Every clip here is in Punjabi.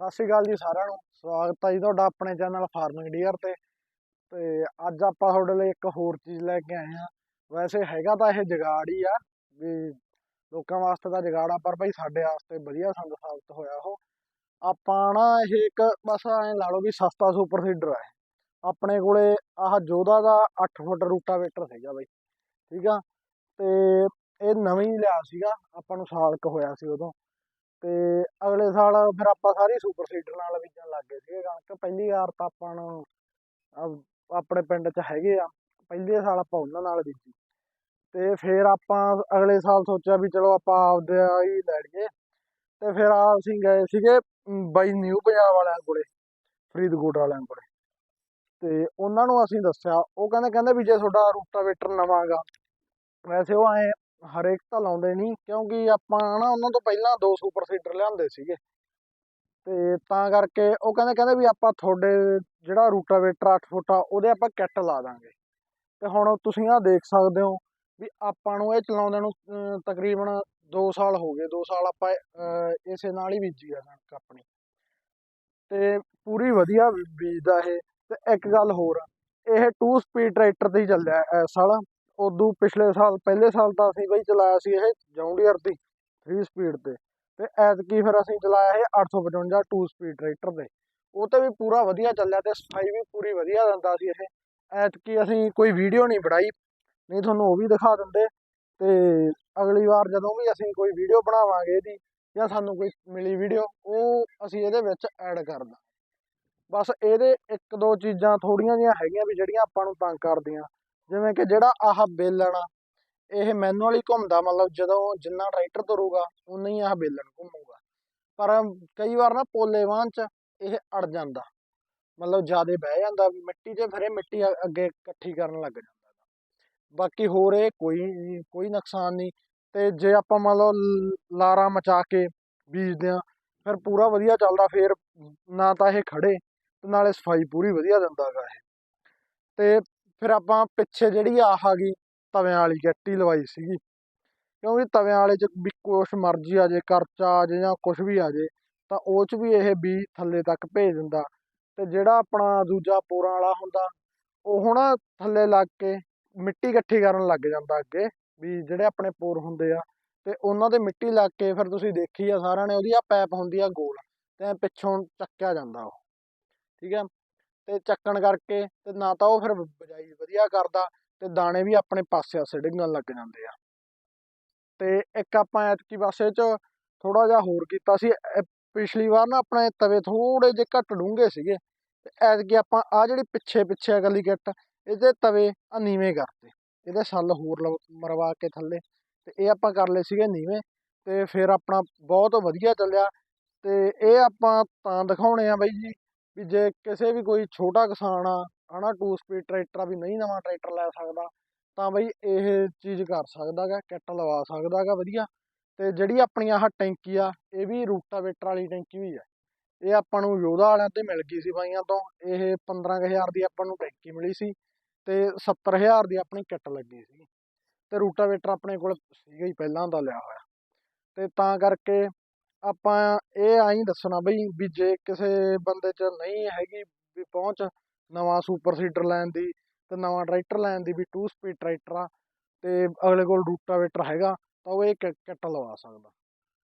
ਸਤਿ ਸ਼੍ਰੀ ਅਕਾਲ ਜੀ ਸਾਰਿਆਂ ਨੂੰ। ਸਵਾਗਤ ਹੈ ਜੀ ਤੁਹਾਡਾ ਆਪਣੇ ਚੈਨਲ ਫਾਰਮਿੰਗ ਡੀਅਰ ਤੇ। ਤੇ ਅੱਜ ਆਪਾਂ ਤੁਹਾਡੇ ਲਈ ਇੱਕ ਹੋਰ ਚੀਜ਼ ਲੈ ਕੇ ਆਏ ਆ ਵੈਸੇ ਹੈਗਾ ਤਾਂ ਇਹ ਜਗਾੜ ਹੀ ਆ ਵੀ ਲੋਕਾਂ ਵਾਸਤੇ ਤਾਂ ਜਗਾੜ ਆ, ਪਰ ਭਾਈ ਸਾਡੇ ਵਾਸਤੇ ਵਧੀਆ ਸੰਦ ਸਾਬਤ ਹੋਇਆ ਉਹ। ਆਪਾਂ ਨਾ ਇਹ ਇੱਕ ਬਸ ਐਂ ਲਾ ਲਓ ਵੀ ਸਸਤਾ ਸੁਪਰ ਸੀਡਰ ਹੈ ਆਪਣੇ ਕੋਲੇ ਆਹ ਜੋਧਾ ਦਾ 8 ਫੁੱਟ ਰੂਟਾਵੇਟਰ ਸੀਗਾ ਬਾਈ, ਠੀਕ ਆ? ਤੇ ਇਹ ਨਵੀਂ ਲਿਆ ਸੀਗਾ, ਆਪਾਂ ਨੂੰ ਸਾਲ ਕੁ ਹੋਇਆ ਸੀ ਉਦੋਂ। ਤੇ ਅਗਲੇ ਸਾਲ ਫਿਰ ਆਪਾਂ ਸਾਰੀ ਸੁਪਰ ਸੀਡਰ ਨਾਲ ਬੀਜਣ ਲੱਗ ਗਏ ਸੀਗੇ ਕਣਕ। ਪਹਿਲੀ ਵਾਰ ਤਾਂ ਆਪਾਂ ਨੂੰ ਅਹ ਆਪਣੇ ਪਿੰਡ 'ਚ ਹੈਗੇ ਆ। ਪਹਿਲੇ ਸਾਲ ਆਪਾਂ ਉਹਨਾਂ ਨਾਲ ਬੀਜੀ। ਤੇ ਫਿਰ ਆਪਾਂ ਅਗਲੇ ਸਾਲ ਸੋਚਿਆ ਵੀ ਚਲੋ ਆਪਾਂ ਆਪਦੇ ਹੀ ਲੈ ਲਈਏ। ਤੇ ਫਿਰ ਆ ਅਸੀਂ ਗਏ ਸੀਗੇ ਬਾਈ ਨਿਊ ਪੰਜਾਬ ਵਾਲਿਆਂ ਕੋਲੇ, ਫਰੀਦਕੋਟ ਵਾਲਿਆਂ ਕੋਲੇ। ਤੇ ਉਹਨਾਂ ਨੂੰ ਅਸੀਂ ਦੱਸਿਆ, ਉਹ ਕਹਿੰਦੇ ਕਹਿੰਦੇ ਵੀ ਜੇ ਤੁਹਾਡਾ ਰੂਟਾਵੇਟਰ ਨਵਾਂ ਗਾ, ਵੈਸੇ ਉਹ ਐ ਹਰੇਕ ਤਾਂ ਲਾਉਂਦੇ ਨਹੀਂ, ਕਿਉਂਕਿ ਆਪਾਂ ਨਾ ਉਹਨਾਂ ਤੋਂ ਪਹਿਲਾਂ ਦੋ ਸੁਪਰ ਸੀਡਰ ਲਿਆਂਦੇ ਸੀਗੇ। ਤੇ ਤਾਂ ਕਰਕੇ ਉਹ ਕਹਿੰਦੇ ਕਹਿੰਦੇ ਵੀ ਆਪਾਂ ਤੁਹਾਡੇ ਜਿਹੜਾ ਰੂਟਾਵੇਟਰ 8 ਫੁੱਟ ਆ, ਉਹਦੇ ਆਪਾਂ ਕਿੱਟ ਲਾ ਦਾਂਗੇ। ਤੇ ਹੁਣ ਤੁਸੀਂ ਆ ਦੇਖ ਸਕਦੇ ਹੋ ਵੀ ਆਪਾਂ ਨੂੰ ਇਹ ਚਲਾਉਂਦੇ ਨੂੰ ਤਕਰੀਬਨ 2 ਸਾਲ ਹੋ ਗਏ। 2 ਸਾਲ ਆਪਾਂ ਇਸੇ ਨਾਲ ਹੀ ਬੀਜੀ ਆ ਕਣਕ ਆਪਣੀ। ਤੇ ਪੂਰੀ ਵਧੀਆ ਬੀਜਦਾ ਇਹ। ਤੇ ਇੱਕ ਗੱਲ ਹੋਰ, ਇਹ 2 ਸਪੀਡ ਟਰੈਕਟਰ ਤੇ ਹੀ ਚੱਲਿਆ ਇਸ ਸਾਲ। ਉਦੋਂ ਪਿਛਲੇ ਸਾਲ, ਪਹਿਲੇ ਸਾਲ ਤਾਂ ਅਸੀਂ ਬਈ ਚਲਾਇਆ ਸੀ ਇਹ ਜੌਂਡੀਅਰ ਦੀ 3 ਸਪੀਡ ਤੇ। ਤੇ ਐਤਕੀ ਫਿਰ ਅਸੀਂ ਚਲਾਇਆ ਇਹ 855 2 ਸਪੀਡ ਟਰੈਕਟਰ ਤੇ। ਉਹ ਤੇ ਵੀ ਪੂਰਾ ਵਧੀਆ ਚੱਲਿਆ ਤੇ ਸਫ਼ਾਈ ਵੀ ਪੂਰੀ ਵਧੀਆ ਦਿੰਦਾ ਸੀ ਇਹ। ਐਤਕੀ ਅਸੀਂ ਕੋਈ ਵੀਡੀਓ ਨਹੀਂ ਬਣਾਈ, ਨਹੀਂ ਤੁਹਾਨੂੰ ਉਹ ਵੀ ਦਿਖਾ ਦਿੰਦੇ। ਤੇ ਅਗਲੀ ਵਾਰ ਜਦੋਂ ਵੀ ਅਸੀਂ ਕੋਈ ਵੀਡੀਓ ਬਣਾਵਾਂਗੇ ਇਹਦੀ ਜਾਂ ਸਾਨੂੰ ਕੋਈ ਮਿਲੀ ਵੀਡੀਓ ਉਹ ਅਸੀਂ ਇਹਦੇ ਵਿੱਚ ਐਡ ਕਰ ਦਾਂ ਬਸ ਇਹਦੇ ਇੱਕ ਦੋ ਚੀਜ਼ਾਂ ਥੋੜੀਆਂ ਜਿਹੀਆਂ ਹੈਗੀਆਂ ਵੀ ਜਿਹੜੀਆਂ ਆਪਾਂ ਨੂੰ ਤੰਗ ਕਰਦੀਆਂ। ਜਿਵੇਂ ਕਿ ਜਿਹੜਾ ਆਹ ਬੇਲਣ ਆ ਇਹ ਮੈਨੂਅਲੀ ਘੁੰਮਦਾ ਮਤਲਬ ਜਦੋਂ ਜਿੰਨਾ ਟਰੈਕਟਰ ਤੁਰੂਗਾ ਉਨਾ ਹੀ ਆਹ ਬੇਲਣ ਘੁੰਮੂਗਾ। ਪਰ ਕਈ ਵਾਰ ਨਾ ਪੋਲੇ ਵਾਹਨ ਚ ਇਹ ਅੜ ਜਾਂਦਾ। ਮਤਲਬ ਜਿਆਦੇ ਬਹਿ ਜਾਂਦਾ, ਮਿੱਟੀ 'ਚ ਫਿਰ ਇਹ ਮਿੱਟੀ ਅੱਗੇ ਇਕੱਠੀ ਕਰਨ ਲੱਗ ਜਾਂਦਾ। ਗਾ। ਬਾਕੀ ਹੋਰ ਇਹ ਕੋਈ ਕੋਈ ਨੁਕਸਾਨ ਨਹੀਂ। ਤੇ ਜੇ ਆਪਾਂ ਮੰਨ ਲਓ ਲਾਰਾ ਮਚਾ ਕੇ ਬੀਜਦੇ ਆ ਫਿਰ ਪੂਰਾ ਵਧੀਆ ਚੱਲਦਾ, ਫਿਰ ਨਾ ਤਾਂ ਇਹ ਖੜੇ ਤੇ ਨਾਲੇ ਸਫ਼ਾਈ ਪੂਰੀ ਵਧੀਆ ਦਿੰਦਾ ਗਾ ਇਹ। ਤੇ ਫਿਰ ਆਪਾਂ ਪਿੱਛੇ ਜਿਹੜੀ ਆਹ ਆ ਗਈ ਤਵਿਆਂ ਵਾਲੀ ਗੱਟੀ ਲਵਾਈ ਸੀਗੀ। ਕਿਉਂਕਿ ਤਵਿਆਂ ਵਾਲੇ ਚ ਵੀ ਕੁਛ ਮਰਜ਼ੀ ਆ ਜੇ, ਕਰਚਾ ਆ ਜੇ ਜਾਂ ਕੁਛ ਵੀ ਆ ਜੇ, ਤਾਂ ਉਹ ਚ ਵੀ ਇਹ ਬੀ ਥੱਲੇ ਤੱਕ ਭੇਜ ਦਿੰਦਾ। ਤੇ ਜਿਹੜਾ ਆਪਣਾ ਦੂਜਾ ਪੋਰਾਂ ਵਾਲਾ ਹੁੰਦਾ, ਉਹ ਨਾ ਥੱਲੇ ਲੱਗ ਕੇ ਮਿੱਟੀ ਇਕੱਠੀ ਕਰਨ ਲੱਗ ਜਾਂਦਾ ਅੱਗੇ, ਵੀ ਜਿਹੜੇ ਆਪਣੇ ਪੋਰ ਹੁੰਦੇ ਆ। ਤੇ ਉਹਨਾਂ ਦੇ ਮਿੱਟੀ ਲੱਗ ਕੇ ਫਿਰ ਤੁਸੀਂ ਦੇਖੀ ਆ ਸਾਰਿਆਂ ਨੇ, ਉਹਦੀ ਆ ਪੈਪ ਹੁੰਦੀ ਆ ਗੋਲ, ਤੇ ਪਿੱਛੋਂ ਚੱਕਿਆ ਜਾਂਦਾ ਉਹ। ਠੀਕ ਹੈ ਤੇ ਚੱਕਣ ਕਰਕੇ ਤੇ ਨਾ ਤਾਂ ਉਹ ਫਿਰ ਬਜਾਈ ਵਧੀਆ ਕਰਦਾ ਤੇ ਦਾਣੇ ਵੀ ਆਪਣੇ ਪਾਸੇ ਆਸੇ ਡਿੱਗਣ ਲੱਗ ਜਾਂਦੇ ਆ। ਤੇ ਇੱਕ ਆਪਾਂ ਐਤਕੀ ਪਾਸੇ ਚ ਥੋੜਾ ਜਿਹਾ ਹੋਰ ਕੀਤਾ ਸੀ ਪਿਛਲੀ ਵਾਰ ਨਾ ਆਪਣੇ ਤਵੇ ਥੋੜੇ ਜਿਹੇ ਘੱਟ ਡੂੰਘੇ ਸੀਗੇ, ਤੇ ਐਤਕੀ ਆਪਾਂ ਆ ਜਿਹੜੀ ਪਿੱਛੇ ਪਿੱਛੇ ਅਗਲੀ ਗਿੱਟ, ਇਹਦੇ ਤਵੇ ਆ ਨੀਵੇਂ ਕਰਤੇ, ਇਹਦੇ ਸੱਲ ਹੋਰ ਲਵ- ਮਰਵਾ ਕੇ ਥੱਲੇ, ਤੇ ਇਹ ਆਪਾਂ ਕਰ ਲਏ ਸੀਗੇ ਨੀਵੇਂ, ਤੇ ਫਿਰ ਆਪਣਾ ਬਹੁਤ ਵਧੀਆ ਚੱਲਿਆ, ਤੇ ਇਹ ਆਪਾਂ ਤਾਂ ਦਿਖਾਉਣੇ ਆ ਬਾਈ ਜੀ। ਵੀ ਜੇ ਕਿਸੇ ਵੀ ਕੋਈ ਛੋਟਾ ਕਿਸਾਨ ਆ, ਹਨਾ 2 ਸਪੀਡ ਟਰੈਕਟਰ ਆ ਵੀ ਨਹੀਂ ਨਵਾਂ ਟਰੈਕਟਰ ਲੈ ਸਕਦਾ, ਤਾਂ ਬਈ ਇਹ ਚੀਜ਼ ਕਰ ਸਕਦਾ ਗਾ ਕਿੱਟ ਲਵਾ ਸਕਦਾ ਗਾ ਵਧੀਆ। ਤੇ ਜਿਹੜੀ ਆਪਣੀ ਆਹ ਟੈਂਕੀ ਆ, ਇਹ ਵੀ ਰੂਟਾਵੇਟਰ ਵਾਲੀ ਟੈਂਕੀ ਵੀ ਆ। ਇਹ ਆਪਾਂ ਨੂੰ ਯੋਧਾ ਵਾਲਿਆਂ ਤੇ ਮਿਲ ਗਈ ਸੀ ਬਾਈਆਂ ਤੋਂ। ਇਹ 15000 ਦੀ ਆਪਾਂ ਨੂੰ ਟੈਂਕੀ ਮਿਲੀ ਸੀ ਤੇ 70000 ਦੀ ਆਪਣੀ ਕਿੱਟ ਲੱਗੀ ਸੀ। ਤੇ ਰੂਟਾਵੇਟਰ ਆਪਣੇ ਕੋਲ ਸੀਗਾ ਹੀ, ਪਹਿਲਾਂ ਦਾ ਲਿਆ ਹੋਇਆ। ਤੇ ਤਾਂ ਕਰਕੇ ਆਪਾਂ ਇਹ ਆਈ ਦੱਸਣਾ ਬਈ, ਵੀ ਜੇ ਕਿਸੇ ਬੰਦੇ 'ਚ ਨਹੀਂ ਹੈਗੀ ਵੀ ਪਹੁੰਚ ਨਵਾਂ ਸੁਪਰ ਸੀਡਰ ਲੈਣ ਦੀ ਤੇ ਨਵਾਂ ਟਰੈਕਟਰ ਲੈਣ ਦੀ ਵੀ 2 ਸਪੀਡ ਟਰੈਕਟਰ ਆ ਤੇ ਅਗਲੇ ਕੋਲ ਰੂਟਾਵੇਟਰ ਹੈਗਾ, ਤਾਂ ਉਹ ਇਹ ਕਿ- ਕਿੱਟ ਲਵਾ ਸਕਦਾ।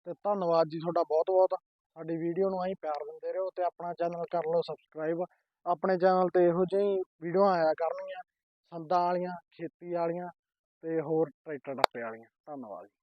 ਤੇ ਧੰਨਵਾਦ ਜੀ ਤੁਹਾਡਾ ਬਹੁਤ ਬਹੁਤ ਸਾਡੀ ਵੀਡੀਓ ਨੂੰ ਐਂ ਪਿਆਰ ਦਿੰਦੇ ਰਹੋ ਤੇ ਆਪਣਾ ਚੈਨਲ ਕਰ ਲਓ ਸਬਸਕ੍ਰਾਈਬ ਆਪਣੇ ਚੈਨਲ ਤੇ ਇਹੋ ਜਿਹੀ ਵੀਡੀਓ ਆਇਆ ਕਰਨਗੀਆਂ ਸੰਦਾਂ ਵਾਲੀਆਂ, ਖੇਤੀ ਵਾਲੀਆਂ ਤੇ ਹੋਰ ਟਰੈਕਟਰ ਟੱਪੇ ਵਾਲੀਆਂ। ਧੰਨਵਾਦ ਜੀ।